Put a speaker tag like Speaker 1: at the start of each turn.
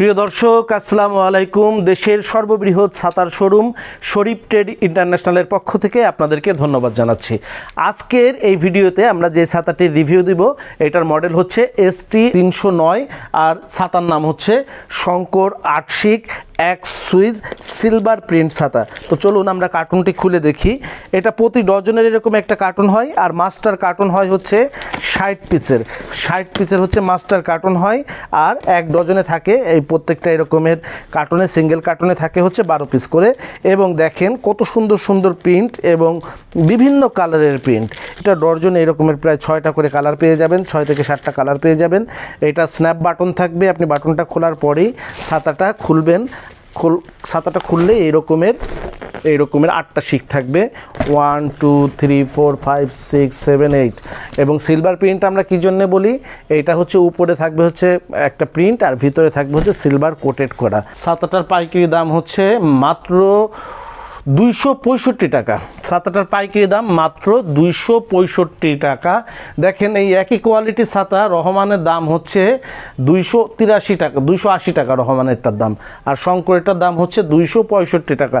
Speaker 1: প্রিয় দর্শক, আসসালামু আলাইকুম। দেশের সর্ববৃহৎ ছাতার শোরুম শরীফ ট্রেড ইন্টারন্যাশনালের পক্ষ থেকে আপনাদেরকে ধন্যবাদ জানাচ্ছি। আজকের এই ভিডিওতে আমরা যে ছাতাটির রিভিউ দিব, এটার মডেল হচ্ছে এস টি তিনশো নয় আর ছাতার নাম হচ্ছে শঙ্কর আটশিক এক সুইচ সিলভার প্রিন্ট ছাতা তো চলুন আমরা কার্টুনটি খুলে দেখি। এটা প্রতি ডজনের এরকম একটা কার্টুন হয়, আর মাস্টার কার্টুন হয় হচ্ছে ষাট পিসের ষাট পিসের হচ্ছে মাস্টার কার্টুন হয় আর এক ডজনে থাকে, এই প্রত্যেকটা এরকমের কার্টুনে, সিঙ্গেল কার্টুনে থাকে হচ্ছে বারো পিস করে। এবং দেখেন কত সুন্দর সুন্দর প্রিন্ট এবং বিভিন্ন কালারের প্রিন্ট। এটা ডর্জনে এরকমের প্রায় ছয়টা করে কালার পেয়ে যাবেন, ছয় থেকে সাতটা কালার পেয়ে যাবেন। এটা স্ন্যাপ বাটন থাকবে, আপনি বাটনটা খোলার পরেই ছাতাটা খুলবেন। খুল ছাতাটা খুললে এই রকমের এই রকমের আটটা শিক থাকবে। One two three four five six seven eight এবং সিলভার প্রিন্ট আমরা কী জন্যে বলি? এইটা হচ্ছে উপরে থাকবে হচ্ছে একটা প্রিন্ট আর ভিতরে থাকবে হচ্ছে সিলভার কোটেড করা। ছাতাটার পাইকারি দাম হচ্ছে মাত্র দুইশো পঁয়ষট্টি টাকা। ছাতাটার পাইকারি দাম মাত্র দুইশো পঁয়ষট্টি টাকা। দেখেন এই একই কোয়ালিটির ছাতা, রহমানের দাম হচ্ছে দুইশো তিরাশি টাকা, দুইশো আশি টাকা রহমানেরটার দাম। আর শঙ্করেরটার দাম হচ্ছে দুইশো পঁয়ষট্টি টাকা।